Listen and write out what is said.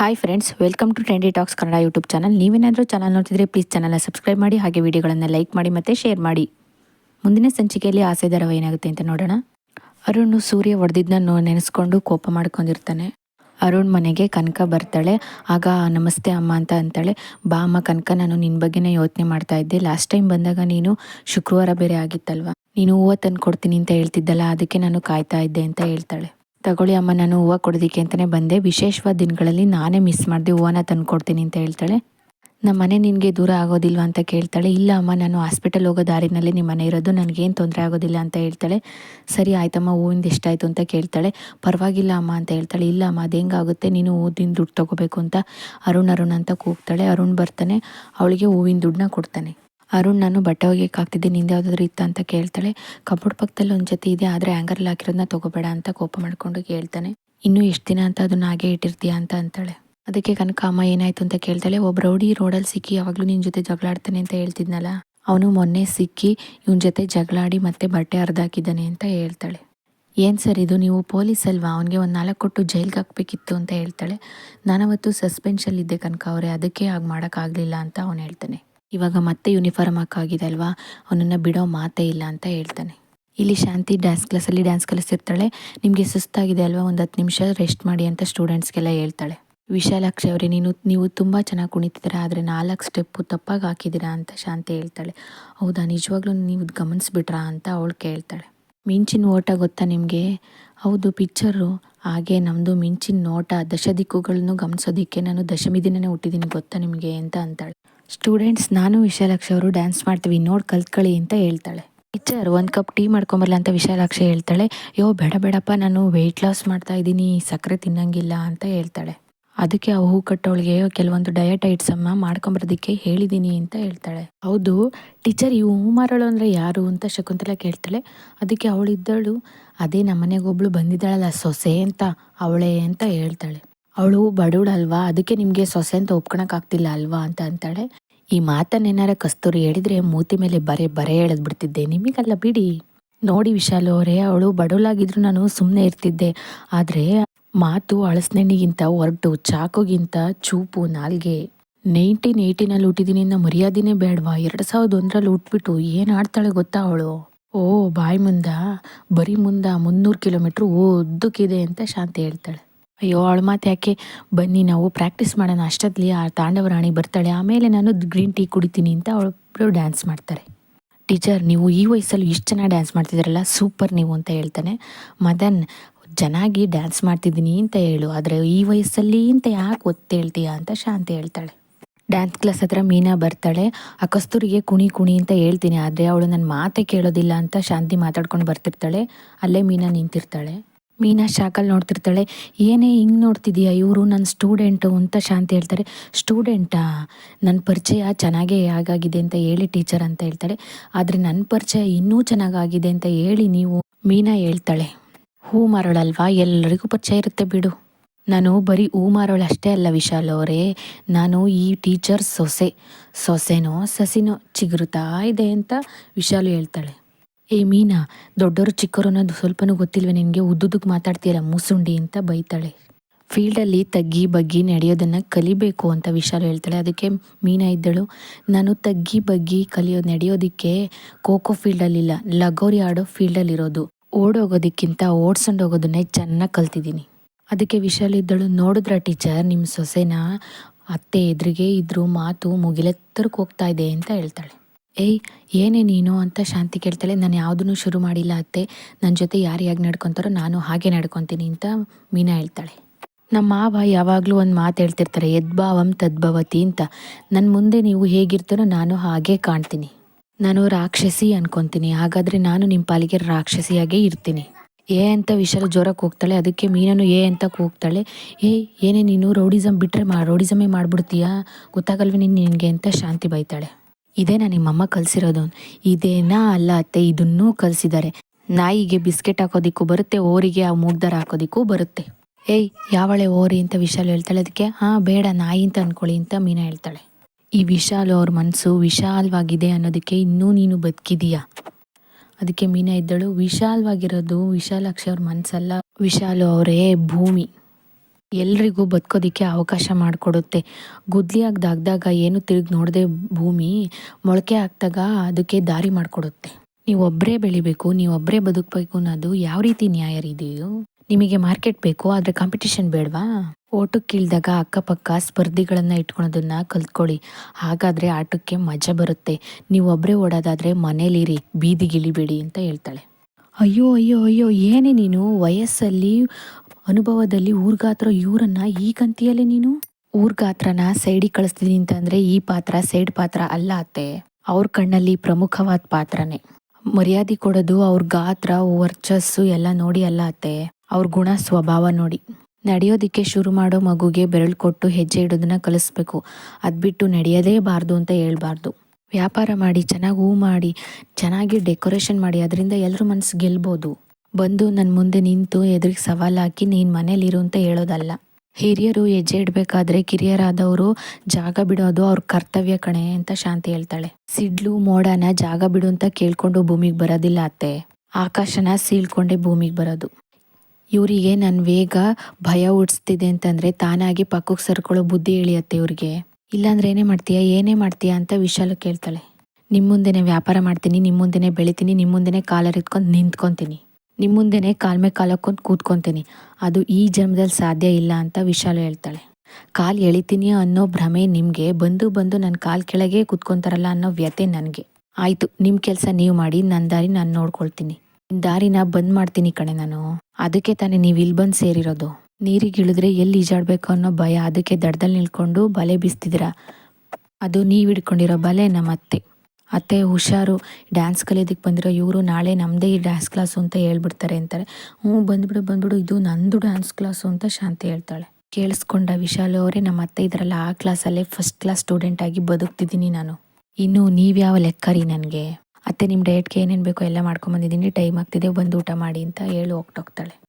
Hi friends welcome to trendy talks Kannada YouTube channel ನೀವೇನಾದರೂ channel ನೋಡ್ತಿದ್ರೆ please ಚಾನಲ್ನ subscribe ಮಾಡಿ, ಹಾಗೆ ವಿಡಿಯೋಗಳನ್ನು ಲೈಕ್ ಮಾಡಿ ಮತ್ತು ಶೇರ್ ಮಾಡಿ. ಮುಂದಿನ ಸಂಚಿಕೆಯಲ್ಲಿ ಆಸೆ ದರವ ಏನಾಗುತ್ತೆ ಅಂತ ನೋಡೋಣ. ಅರುಣ್ ಸೂರ್ಯ ಹೊಡೆದಿದ್ದನ್ನ ನೆನೆಸ್ಕೊಂಡು ಕೋಪ ಮಾಡ್ಕೊಂಡಿರ್ತಾನೆ. ಅರುಣ್ ಮನೆಗೆ ಕನಕ ಬರ್ತಾಳೆ. ಆಗ ನಮಸ್ತೆ ಅಮ್ಮ ಅಂತ ಅಂತಾಳೆ. ಬಾ ಅಮ್ಮ ಕನಕ, ನಾನು ನಿನ್ನ ಬಗ್ಗೆನೇ ಯೋಚನೆ ಮಾಡ್ತಾ ಇದ್ದೆ. ಲಾಸ್ಟ್ ಟೈಮ್ ಬಂದಾಗ ನೀನು ಶುಕ್ರವಾರ ಬೇರೆ ಆಗಿತ್ತಲ್ವಾ? ನೀನು ಹೂವು ತಂದು ಕೊಡ್ತೀನಿ ಅಂತ ಹೇಳ್ತಿದ್ದಲ್ಲ, ಅದಕ್ಕೆ ನಾನು ಕಾಯ್ತಾ ಇದ್ದೆ ಅಂತ ಹೇಳ್ತಾಳೆ. ತಗೊಳ್ಳಿ ಅಮ್ಮ, ನಾನು ಹೂವು ಕೊಡೋದಕ್ಕೆ ಅಂತಲೇ ಬಂದೆ. ವಿಶೇಷವಾದ ದಿನಗಳಲ್ಲಿ ನಾನೇ ಮಿಸ್ ಮಾಡಿದೆ, ಹೂವನ್ನ ತಂದು ಕೊಡ್ತೀನಿ ಅಂತ ಹೇಳ್ತಾಳೆ. ನಮ್ಮ ಮನೆ ನಿನಗೆ ದೂರ ಆಗೋದಿಲ್ವಾ ಅಂತ ಕೇಳ್ತಾಳೆ. ಇಲ್ಲ ಅಮ್ಮ, ನಾನು ಹಾಸ್ಪಿಟಲ್ ಹೋಗೋ ದಾರಿನಲ್ಲಿ ನಿಮ್ಮ ಮನೆ ಇರೋದು ನನಗೇನು ತೊಂದರೆ ಆಗೋದಿಲ್ಲ ಅಂತ ಹೇಳ್ತಾಳೆ. ಸರಿ ಆಯ್ತಮ್ಮ, ಹೂವಿಂದ ಎಷ್ಟಾಯಿತು ಅಂತ ಕೇಳ್ತಾಳೆ. ಪರವಾಗಿಲ್ಲ ಅಮ್ಮ ಅಂತ ಹೇಳ್ತಾಳೆ. ಇಲ್ಲ ಅಮ್ಮ, ಅದು ಹೆಂಗಾಗುತ್ತೆ? ನೀನು ಹೂವಿನ ದುಡ್ಡು ತೊಗೋಬೇಕು ಅಂತ ಅರುಣ್ ಅರುಣ್ ಅಂತ ಕೂಗ್ತಾಳೆ. ಅರುಣ್ ಬರ್ತಾನೆ, ಅವಳಿಗೆ ಹೂವಿನ ದುಡ್ಡನ್ನ ಕೊಡ್ತಾನೆ. ಅರುಣ್, ನಾನು ಬಟ್ಟೆ ಒಗೆಯಕ್ಕೆ ಹಾಕ್ತಿದ್ದೀನಿ ನಿಂದೆ ಯಾವುದಾದ್ರು ಇತ್ತ ಅಂತ ಕೇಳ್ತಾಳೆ. ಕಬೋರ್ಡ್ ಪಕ್ಕದಲ್ಲಿ ಒಂದು ಜೊತೆ ಇದೆ, ಆದರೆ ಆ್ಯಂಗರ್ಲ್ಲಿ ಹಾಕಿರೋದನ್ನ ತೊಗೋಬೇಡ ಅಂತ ಕೋಪ ಮಾಡಿಕೊಂಡು ಕೇಳ್ತಾನೆ. ಇನ್ನೂ ಎಷ್ಟು ದಿನ ಅಂತ ಅದನ್ನ ಹಾಗೆ ಇಟ್ಟಿರ್ತೀಯ ಅಂತ? ಅಂತಾಳೆ. ಅದಕ್ಕೆ ಕನಕ ಅಮ್ಮ ಏನಾಯ್ತು ಅಂತ ಕೇಳ್ತಾಳೆ. ಒಬ್ಬ ರೌಡಿ ರೋಡಲ್ಲಿ ಸಿಕ್ಕಿ ಯಾವಾಗಲೂ ನಿನ್ನ ಜೊತೆ ಜಗಳಾಡ್ತಾನೆ ಅಂತ ಹೇಳ್ತಿದ್ನಲ್ಲ? ಅವನು ಮೊನ್ನೆ ಸಿಕ್ಕಿ ಇವನ ಜೊತೆ ಜಗಳಾಡಿ ಮತ್ತೆ ಬಟ್ಟೆ ಹರಿದಾಕಿದ್ದಾನೆ ಅಂತ ಹೇಳ್ತಾಳೆ. ಏನು ಸರ್ ಇದು? ನೀವು ಪೊಲೀಸ್ ಅಲ್ವಾ? ಅವನಿಗೆ ಒಂದು ನಾಲ್ಕು ಕೊಟ್ಟು ಜೈಲ್ಗೆ ಹಾಕ್ಬೇಕಿತ್ತು ಅಂತ ಹೇಳ್ತಾಳೆ. ನಾನವತ್ತು ಸಸ್ಪೆನ್ಷಲ್ಲಿದ್ದೆ ಕನಕ ಅವರೇ, ಅದಕ್ಕೆ ಹಾಗೆ ಮಾಡೋಕ್ಕಾಗಲಿಲ್ಲ ಅಂತ ಅವನು ಹೇಳ್ತಾನೆ. ಇವಾಗ ಮತ್ತೆ ಯೂನಿಫಾರ್ಮ್ ಹಾಕಾಗಿದೆ ಅಲ್ವಾ? ಅವನನ್ನು ಬಿಡೋ ಮಾತೇ ಇಲ್ಲ ಅಂತ ಹೇಳ್ತಾನೆ. ಇಲ್ಲಿ ಶಾಂತಿ ಡ್ಯಾನ್ಸ್ ಕ್ಲಾಸಲ್ಲಿ ಡ್ಯಾನ್ಸ್ ಕಲಿಸ್ತಿರ್ತಾಳೆ. ನಿಮಗೆ ಸುಸ್ತಾಗಿದೆ ಅಲ್ವಾ? ಒಂದು ಹತ್ತು ನಿಮಿಷ ರೆಸ್ಟ್ ಮಾಡಿ ಅಂತ ಸ್ಟೂಡೆಂಟ್ಸ್ಗೆಲ್ಲ ಹೇಳ್ತಾಳೆ. ವಿಶಾಲಾಕ್ಷಿ ಅವರೇ, ನೀನು, ನೀವು ತುಂಬ ಚೆನ್ನಾಗಿ ಕುಣಿತಿದ್ದೀರ, ಆದರೆ ನಾಲ್ಕು ಸ್ಟೆಪ್ಪು ತಪ್ಪಾಗಿ ಹಾಕಿದ್ದೀರಾ ಅಂತ ಶಾಂತಿ ಹೇಳ್ತಾಳೆ. ಹೌದಾ? ನಿಜವಾಗ್ಲೂ ನೀವು ಗಮನಿಸ್ಬಿಟ್ರಾ ಅಂತ ಅವಳು ಕೇಳ್ತಾಳೆ. ಮಿಂಚಿನ ಓಟ ಗೊತ್ತಾ ನಿಮಗೆ? ಹೌದು ಪಿಕ್ಚರು ಹಾಗೆ ನಮ್ಮದು ಮಿಂಚಿನ ನೋಟ ದಶ ದಿಕ್ಕುಗಳನ್ನು ಗಮನಿಸೋದಕ್ಕೆ ನಾನು ದಶಮಿ ದಿನನೇ ಹುಟ್ಟಿದ್ದೀನಿ ಗೊತ್ತಾ ನಿಮಗೆ ಅಂತ ಅಂತಾಳೆ. ಸ್ಟೂಡೆಂಟ್ಸ್ ನಾನು ವಿಶಾಲಾಕ್ಷಿ ಅವರು ಡ್ಯಾನ್ಸ್ ಮಾಡ್ತೀವಿ, ನೋಡಿ ಕಲ್ತ್ಕೊಳ್ಳಿ ಅಂತ ಹೇಳ್ತಾಳೆ. ಟೀಚರ್ ಒಂದು ಕಪ್ ಟೀ ಮಾಡ್ಕೊಂಬರಲ್ಲ ಅಂತ ವಿಶಾಲಾಕ್ಷಿ ಹೇಳ್ತಾಳೆ. ಯೋ, ಬೇಡ, ಬೇಡಪ್ಪ, ನಾನು ವೆಯ್ಟ್ ಲಾಸ್ ಮಾಡ್ತಾ ಇದ್ದೀನಿ, ಸಕ್ಕರೆ ತಿನ್ನಂಗಿಲ್ಲ ಅಂತ ಹೇಳ್ತಾಳೆ. ಅದಕ್ಕೆ ಆ ಹೂ ಕಟ್ಟೋಳಿಗೆ ಕೆಲವೊಂದು ಡಯಟ್ ಐಟ್ಸ್ ಅಮ್ಮ ಮಾಡ್ಕೊಂಬರೋದಕ್ಕೆ ಹೇಳಿದ್ದೀನಿ ಅಂತ ಹೇಳ್ತಾಳೆ. ಹೌದು ಟೀಚರ್ ಈ ಹೂ ಮಾರೋಳು ಅಂದರೆ ಯಾರು ಅಂತ ಶಕುಂತಲ ಕೇಳ್ತಾಳೆ. ಅದಕ್ಕೆ ಅವಳಿದ್ದಳು ಅದೇ ನಮ್ಮನೆಗೊಬ್ಳು ಬಂದಿದ್ದಾಳಲ್ಲ, ಸೊಸೆ ಅಂತ ಅವಳೇ ಅಂತ ಹೇಳ್ತಾಳೆ. ಅವಳು ಬಡವಳಲ್ವಾ ಅದಕ್ಕೆ ನಿಮಗೆ ಸೊಸೆ ಅಂತ ಒಪ್ಕೊಳಕ್ಕಾಗ್ತಿಲ್ಲ ಅಲ್ವಾ ಅಂತ ಅಂತಾಳೆ. ಈ ಮಾತನ್ನೇನಾರ ಕಸ್ತೂರಿ ಹೇಳಿದ್ರೆ ಮೂತಿ ಮೇಲೆ ಬರೆ ಬರೆ ಎಳೆದ್ಬಿಡ್ತಿದ್ದೆ. ನಿಮಗಲ್ಲ ಬಿಡಿ. ನೋಡಿ ವಿಶಾಲ್ ಅವರೇ, ಅವಳು ಬಡವಳಾಗಿದ್ರು ನಾನು ಸುಮ್ಮನೆ ಇರ್ತಿದ್ದೆ. ಆದರೆ ಮಾತು ಅಳಸ್ನೆಣ್ಣಿಗಿಂತ ಹೊರಟು ಚಾಕುಗಿಂತ, ಚೂಪು, ನಾಲ್ಗೆ. ನೈನ್ಟೀನ್ ಏಯ್ಟೀನಲ್ಲಿ ಹುಟ್ಟಿದೀನಿ ಮರ್ಯಾದಿನೇ ಬೇಡವಾ? ಎರಡು ಸಾವಿರದ ಒಂದರಲ್ಲಿ ಹುಟ್ಬಿಟ್ಟು ಏನು ಆಡ್ತಾಳೆ ಗೊತ್ತಾ ಅವಳು? ಓ, ಬಾಯಿ ಮುಂದ, ಬರೀ ಮುಂದ ಮುನ್ನೂರು ಕಿಲೋಮೀಟ್ರ್ ಓದ್ದಕ್ಕಿದೆ ಅಂತ ಶಾಂತಿ ಹೇಳ್ತಾಳೆ. ಅಯ್ಯೋ, ಅವಳ ಮಾತು ಯಾಕೆ? ಬನ್ನಿ, ನಾವು ಪ್ರಾಕ್ಟೀಸ್ ಮಾಡೋಣ. ಅಷ್ಟೊತ್ತಲಿ ಆ ತಾಂಡವ ರಾಣಿ ಬರ್ತಾಳೆ. ಆಮೇಲೆ ನಾನು ಗ್ರೀನ್ ಟೀ ಕುಡಿತೀನಿ ಅಂತ ಅವಳು ಡ್ಯಾನ್ಸ್ ಮಾಡ್ತಾರೆ. ಟೀಚರ್, ನೀವು ಈ ವಯಸ್ಸಲ್ಲಿ ಇಷ್ಟು ಚೆನ್ನಾಗಿ ಡ್ಯಾನ್ಸ್ ಮಾಡ್ತಿದ್ದೀರಲ್ಲ, ಸೂಪರ್ ನೀವು ಅಂತ ಹೇಳ್ತಾನೆ. ಮದನ್ ಚೆನ್ನಾಗಿ ಡ್ಯಾನ್ಸ್ ಮಾಡ್ತಿದ್ದೀನಿ ಅಂತ ಹೇಳು. ಆದರೆ ಈ ವಯಸ್ಸಲ್ಲಿ ಅಂತ ಯಾಕೆ ಒತ್ತೇಳ್ತೀಯಾ ಅಂತ ಶಾಂತಿ ಹೇಳ್ತಾಳೆ. ಡ್ಯಾನ್ಸ್ ಕ್ಲಾಸ್ ಹತ್ರ ಮೀನಾ ಬರ್ತಾಳೆ. ಆ ಕಸ್ತೂರಿಗೆ ಕುಣಿ ಕುಣಿ ಅಂತ ಹೇಳ್ತೀನಿ, ಆದರೆ ಅವಳು ನನ್ನ ಮಾತೇ ಕೇಳೋದಿಲ್ಲ ಅಂತ ಶಾಂತಿ ಮಾತಾಡ್ಕೊಂಡು ಬರ್ತಿರ್ತಾಳೆ. ಅಲ್ಲೇ ಮೀನಾ ನಿಂತಿರ್ತಾಳೆ. ಮೀನಾ ಶಾಕಲ್ಲಿ ನೋಡ್ತಿರ್ತಾಳೆ, ಏನೇ ಹಿಂಗೆ ನೋಡ್ತಿದೀಯಾ ಇವರು ನನ್ನ ಸ್ಟೂಡೆಂಟು ಅಂತ ಶಾಂತಿ ಹೇಳ್ತಾರೆ. ಸ್ಟೂಡೆಂಟಾ ನನ್ನ ಪರಿಚಯ ಚೆನ್ನಾಗೇ ಆಗಾಗಿದೆ ಅಂತ ಹೇಳಿ ಟೀಚರ್ ಅಂತ ಹೇಳ್ತಾಳೆ. ಆದರೆ ನನ್ನ ಪರಿಚಯ ಇನ್ನೂ ಚೆನ್ನಾಗಾಗಿದೆ ಅಂತ ಹೇಳಿ ನೀವು ಮೀನಾ ಹೇಳ್ತಾಳೆ. ಹೂ ಮಾರೋಳಲ್ವಾ ಎಲ್ಲರಿಗೂ ಪರಿಚಯ ಇರುತ್ತೆ ಬಿಡು. ನಾನು ಬರೀ ಹೂ ಮಾರೋಳು ಅಷ್ಟೇ ಅಲ್ಲ ವಿಶಾಲ್ ಅವರೇ. ನಾನು ಈ ಟೀಚರ್ ಸೊಸೆ. ಸೊಸೆನೋ, ಸಸಿನೋ ಚಿಗುರುತ್ತಾ ಇದೆ ಅಂತ ವಿಶಾಲು ಹೇಳ್ತಾಳೆ. ಏ ಮೀನಾ ದೊಡ್ಡವರು ಚಿಕ್ಕವರು ಅನ್ನೋದು ಸ್ವಲ್ಪನೂ ಗೊತ್ತಿಲ್ವೇ ನಿನಗೆ? ಉದ್ದುದಕ್ಕೆ ಮಾತಾಡ್ತೀಯಲ್ಲ ಮುಸುಂಡಿ ಅಂತ ಬೈತಾಳೆ. ಫೀಲ್ಡಲ್ಲಿ ತಗ್ಗಿ ಬಗ್ಗಿ ನಡೆಯೋದನ್ನು ಕಲಿಬೇಕು ಅಂತ ವಿಶಾಲ್ ಹೇಳ್ತಾಳೆ. ಅದಕ್ಕೆ ಮೀನಾ ಇದ್ದಳು, ನಾನು ತಗ್ಗಿ ಬಗ್ಗಿ ಕಲಿಯೋ, ನಡೆಯೋದಕ್ಕೆ ಖೋಖೋ ಫೀಲ್ಡಲ್ಲಿಲ್ಲ. ಲಗೋರಿ ಆಡೋ ಫೀಲ್ಡಲ್ಲಿರೋದು. ಓಡೋಗೋದಕ್ಕಿಂತ ಓಡ್ಸೊಂಡು ಹೋಗೋದನ್ನೇ ಚೆನ್ನಾಗಿ ಕಲ್ತಿದ್ದೀನಿ. ಅದಕ್ಕೆ ವಿಶಾಲ್ ಇದ್ದಳು, ನೋಡಿದ್ರ ಟೀಚರ್ ನಿಮ್ಮ ಸೊಸೆನ ಅತ್ತೆ ಎದುರಿಗೆ ಇದ್ರು ಮಾತು ಮುಗಿಲೆತ್ತರಕ್ಕೆ ಹೋಗ್ತಾ ಇದೆ ಅಂತ ಹೇಳ್ತಾಳೆ. ಏಯ್, ಏನೇ ನೀನು ಅಂತ ಶಾಂತಿ ಕೇಳ್ತಾಳೆ. ನಾನು ಯಾವುದನ್ನು ಶುರು ಮಾಡಿಲ್ಲ ಅತ್ತೆ. ನನ್ನ ಜೊತೆ ಯಾರು ಹೇಗೆ ನಡ್ಕೊತಾರೋ ನಾನು ಹಾಗೆ ನಡ್ಕೊತೀನಿ ಅಂತ ಮೀನಾ ಹೇಳ್ತಾಳೆ. ನಮ್ಮ ಮಾವ ಯಾವಾಗಲೂ ಒಂದು ಮಾತು ಹೇಳ್ತಿರ್ತಾರೆ ಯದ್ಭಾವಂ ತದ್ಭವತಿ ಅಂತ. ನನ್ನ ಮುಂದೆ ನೀವು ಹೇಗಿರ್ತಾರೋ ನಾನು ಹಾಗೆ ಕಾಣ್ತೀನಿ. ನಾನು ರಾಕ್ಷಸಿ ಅನ್ಕೊತೀನಿ. ಹಾಗಾದರೆ ನಾನು ನಿಮ್ಮ ಪಾಲಿಗೆ ರಾಕ್ಷಸಿಯಾಗೆ ಇರ್ತೀನಿ. ಏ ಅಂತ ವಿಶಾಲ ಜ್ವರಕ್ಕೆ ಹೋಗ್ತಾಳೆ ಅದಕ್ಕೆ ಮೀನನ್ನು ಏ ಅಂತ ಕೂಗ್ತಾಳೆ. ಏ, ಏನೇ ನೀನು ರೌಡಿಸಮ್ ಬಿಟ್ಟರೆ ಮಾ ರೌಡಿಸಮೇ ಮಾಡಿಬಿಡ್ತೀಯಾ? ಗೊತ್ತಾಗಲ್ವೇ ನೀನು ನಿನಗೆ ಅಂತ ಶಾಂತಿ ಬೈತಾಳೆ. ಇದೇ ನಾನು ನಿಮ್ಮಮ್ಮ ಕಲಿಸಿರೋದು? ಇದೇನಾ ಅಲ್ಲ ಅತ್ತೆ, ಇದನ್ನೂ ಕಲಿಸಿದ್ದಾರೆ. ನಾಯಿಗೆ ಬಿಸ್ಕೆಟ್ ಹಾಕೋದಿಕ್ಕೂ ಬರುತ್ತೆ ಓರಿಗೆ ಆ ಮೂಗ್ದಾರ ಹಾಕೋದಿಕ್ಕೂ ಬರುತ್ತೆ. ಏಯ್, ಯಾವಳೆ ಓರಿ ಅಂತ ವಿಶಾಲ್ ಹೇಳ್ತಾಳೆ. ಅದಕ್ಕೆ, ಹಾಂ, ಬೇಡ, ನಾಯಿ ಅಂತ ಅಂದ್ಕೊಳ್ಳಿ ಅಂತ ಮೀನಾ ಹೇಳ್ತಾಳೆ. ಈ ವಿಶಾಲ್ ಅವ್ರ ಮನಸ್ಸು ವಿಶಾಲವಾಗಿದೆ ಅನ್ನೋದಕ್ಕೆ ಇನ್ನೂ ನೀನು ಬದುಕಿದೀಯಾ? ಅದಕ್ಕೆ ಮೀನಾ ಇದ್ದಳು. ವಿಶಾಲವಾಗಿರೋದು ವಿಶಾಲಾಕ್ಷಿ ಅವ್ರ ಮನಸ್ಸಲ್ಲ ವಿಶಾಲು ಅವರೇ ಭೂಮಿ. ಎಲ್ರಿಗೂ ಬದುಕೋದಕ್ಕೆ ಅವಕಾಶ ಮಾಡಿಕೊಡುತ್ತೆ. ಗುದ್ಲಿಯಾಗಿ ದಾಗ್ದಾಗ ಏನು ತಿರುಗಿ ನೋಡದೆ ಭೂಮಿ, ಮೊಳಕೆ ಆಗ್ದಾಗ ಅದಕ್ಕೆ ದಾರಿ ಮಾಡಿಕೊಡುತ್ತೆ. ನೀವು ಒಬ್ಬರೇ ಬೆಳಿಬೇಕು, ನೀವು ಒಬ್ಬರೇ ಬದುಕಬೇಕು ಅನ್ನೋದು ಯಾವ ರೀತಿ ನ್ಯಾಯ ಇದೆಯೋ ನಿಮಗೆ ಮಾರ್ಕೆಟ್ ಬೇಕು, ಆದರೆ ಕಾಂಪಿಟಿಷನ್ ಬೇಡವಾ? ಓಟಕ್ಕೆ ಕೀಳಿದಾಗ ಅಕ್ಕಪಕ್ಕ ಸ್ಪರ್ಧಿಗಳನ್ನು ಇಟ್ಕೊಳೋದನ್ನು ಕಲ್ತ್ಕೊಳ್ಳಿ. ಹಾಗಾದರೆ ಆಟಕ್ಕೆ ಮಜಾ ಬರುತ್ತೆ. ನೀವು ಒಬ್ಬರೇ ಓಡೋದಾದರೆ ಮನೇಲಿರಿ ಬೀದಿಗಿಳಿಬೇಡಿ ಅಂತ ಹೇಳ್ತಾಳೆ. ಅಯ್ಯೋ ಅಯ್ಯೋ ಅಯ್ಯೋ, ಏನೇ ನೀನು? ವಯಸ್ಸಲ್ಲಿ, ಅನುಭವದಲ್ಲಿ ಊರ್ಗಾತ್ರ ಇವರನ್ನ ಈಗಂತೀಯಲ್ಲೇ ನೀನು? ಊರ್ಗಾತ್ರನ ಸೈಡಿಗೆ ಕಳಿಸ್ತೀನಿ ಅಂತಂದರೆ ಈ ಪಾತ್ರ ಸೈಡ್ ಪಾತ್ರ ಅಲ್ಲ ಅತ್ತೆ. ಅವ್ರ ಕಣ್ಣಲ್ಲಿ ಪ್ರಮುಖವಾದ ಪಾತ್ರನೇ. ಮರ್ಯಾದೆ ಕೊಡೋದು ಅವ್ರ ಗಾತ್ರ, ವರ್ಚಸ್ಸು ಎಲ್ಲ ನೋಡಿ ಅಲ್ಲ ಅತ್ತೆ. ಅವ್ರ ಗುಣ, ಸ್ವಭಾವ ನೋಡಿ. ನಡೆಯೋದಿಕ್ಕೆ ಶುರು ಮಾಡೋ ಮಗುಗೆ ಬೆರಳು ಕೊಟ್ಟು ಹೆಜ್ಜೆ ಇಡೋದನ್ನ ಕಲಿಸ್ಬೇಕು. ಅದ್ಬಿಟ್ಟು ನಡೆಯೋದೇ ಬಾರ್ದು ಅಂತ ಹೇಳ್ಬಾರ್ದು. ವ್ಯಾಪಾರ ಮಾಡಿ, ಚೆನ್ನಾಗಿ ಹೂ ಮಾಡಿ, ಚೆನ್ನಾಗಿ ಡೆಕೋರೇಷನ್ ಮಾಡಿ, ಅದರಿಂದ ಎಲ್ಲರೂ ಮನಸ್ಸು ಗೆಲ್ಬೋದು. ಬಂದು ನನ್ನ ಮುಂದೆ ನಿಂತು ಎದುರಿಗೆ ಸವಾಲು ಹಾಕಿ ನೀನು ಮನೇಲಿರು ಅಂತ ಹೇಳೋದಲ್ಲ. ಹಿರಿಯರು ಹೆಜ್ಜೆ ಇಡಬೇಕಾದ್ರೆ ಕಿರಿಯರಾದವರು ಜಾಗ ಬಿಡೋದು ಅವ್ರ ಕರ್ತವ್ಯ ಕಣೆ ಅಂತ ಶಾಂತಿ ಹೇಳ್ತಾಳೆ. ಸಿಡ್ಲು, ಮೋಡನ ಜಾಗ ಬಿಡು ಅಂತ ಕೇಳ್ಕೊಂಡು ಭೂಮಿಗೆ ಬರೋದಿಲ್ಲ ಅತ್ತೆ. ಆಕಾಶನ ಸೀಳ್ಕೊಂಡೆ ಭೂಮಿಗೆ ಬರೋದು. ಇವರಿಗೆ ನನ್ನ ವೇಗ ಭಯ ಹುಡ್ಸ್ತಿದೆ ಅಂತಂದರೆ ತಾನಾಗಿ ಪಕ್ಕಕ್ಕೆ ಸರ್ಕೊಳ್ಳೋ ಬುದ್ಧಿ ಇಳಿಯತ್ತೆ ಇವ್ರಿಗೆ. ಇಲ್ಲಾಂದ್ರೆ ಏನೇ ಮಾಡ್ತೀಯಾ ಏನೇ ಮಾಡ್ತೀಯಾ ಅಂತ ವಿಶಾಲು ಕೇಳ್ತಾಳೆ. ನಿಮ್ಮ ಮುಂದೆನೆ ವ್ಯಾಪಾರ ಮಾಡ್ತೀನಿ ನಿಮ್ಮ ಮುಂದೆನೆ ಬೆಳಿತೀನಿ ನಿಮ್ಮ ಮುಂದೆನೆ ಕಾಲರಿತ್ಕೊಂಡು ನಿಂತ್ಕೊತೀನಿ. ನಿಮ್ಮ ಮುಂದೆನೆ ಕಾಲ್ ಮೇಲೆ ಕಾಲ್ ಹಾಕೊಂಡು ಕೂತ್ಕೊಂತೀನಿ. ಅದು ಈ ಜನ್ಮದಲ್ಲಿ ಸಾಧ್ಯ ಇಲ್ಲ ಅಂತ ವಿಶಾಲು ಹೇಳ್ತಾಳೆ. ಕಾಲ್ ಎಳಿತೀನಿ ಅನ್ನೋ ಭ್ರಮೆ ನಿಮಗೆ ಬಂದು ಬಂದು ನನ್ನ ಕಾಲ್ ಕೆಳಗೆ ಕೂತ್ಕೊಂತಾರಲ್ಲ ಅನ್ನೋ ವ್ಯತೆ ನನಗೆ. ಆಯಿತು ನಿಮ್ಮ ಕೆಲಸ ನೀವು ಮಾಡಿ ನನ್ನ ದಾರಿ ನಾನು ನೋಡ್ಕೊಳ್ತೀನಿ. ನಿನ್ ದಾರಿನ ಬಂದ್ ಮಾಡ್ತೀನಿ ಕಣೆ ನಾನು. ಅದಕ್ಕೆ ತಾನೇ ನೀವು ಇಲ್ಲಿ ಬಂದು ಸೇರಿರೋದು. ನೀರಿಗೆ ಇಳಿದ್ರೆ ಎಲ್ಲಿ ಈಜಾಡ್ಬೇಕು ಅನ್ನೋ ಭಯ ಅದಕ್ಕೆ ದಡದಲ್ಲಿ ನಿಲ್ಕೊಂಡು ಬಲೆ ಬೀಸ್ತಿದ್ದೀರ? ಅದು ನೀವು ಹಿಡ್ಕೊಂಡಿರೋ ಬಲೆ ನಮ್ಮ ಅತ್ತೆ. ಅತ್ತೆ ಹುಷಾರು ಡ್ಯಾನ್ಸ್ ಕಲಿಯೋದಕ್ಕೆ ಬಂದಿರೋ ಇವರು ನಾಳೆ ನಮ್ಮದೇ ಈ ಡ್ಯಾನ್ಸ್ ಕ್ಲಾಸು ಅಂತ ಹೇಳ್ಬಿಡ್ತಾರೆ ಅಂತಾರೆ. ಹ್ಞೂ, ಬಂದ್ಬಿಡು ಬಂದ್ಬಿಡು, ಇದು ನಂದು ಡ್ಯಾನ್ಸ್ ಕ್ಲಾಸು ಅಂತ ಶಾಂತಿ ಹೇಳ್ತಾಳೆ. ಕೇಳಿಸ್ಕೊಂಡ ವಿಶಾಲು ಅವರೇ, ನಮ್ಮ ಅತ್ತೆ ಇದ್ರಲ್ಲ ಆ ಕ್ಲಾಸಲ್ಲೇ ಫಸ್ಟ್ ಕ್ಲಾಸ್ ಸ್ಟೂಡೆಂಟ್ ಆಗಿ ಬದುಕ್ತಿದ್ದೀನಿ ನಾನು. ಇನ್ನು ನೀವ್ಯಾವ ಲೆಕ್ಕ ರೀ ನನಗೆ? ಅತ್ತೆ ನಿಮ್ಮ ಡಯಟ್ಗೆ ಏನೇನು ಬೇಕೋ ಎಲ್ಲ ಮಾಡ್ಕೊಂಬಂದಿದ್ದೀನಿ ಟೈಮ್ ಆಗ್ತಿದೆ, ಬಂದು ಊಟ ಮಾಡಿ ಅಂತ ಹೇಳಿ ಹೋಗ್ತೋಗ್ತಾಳೆ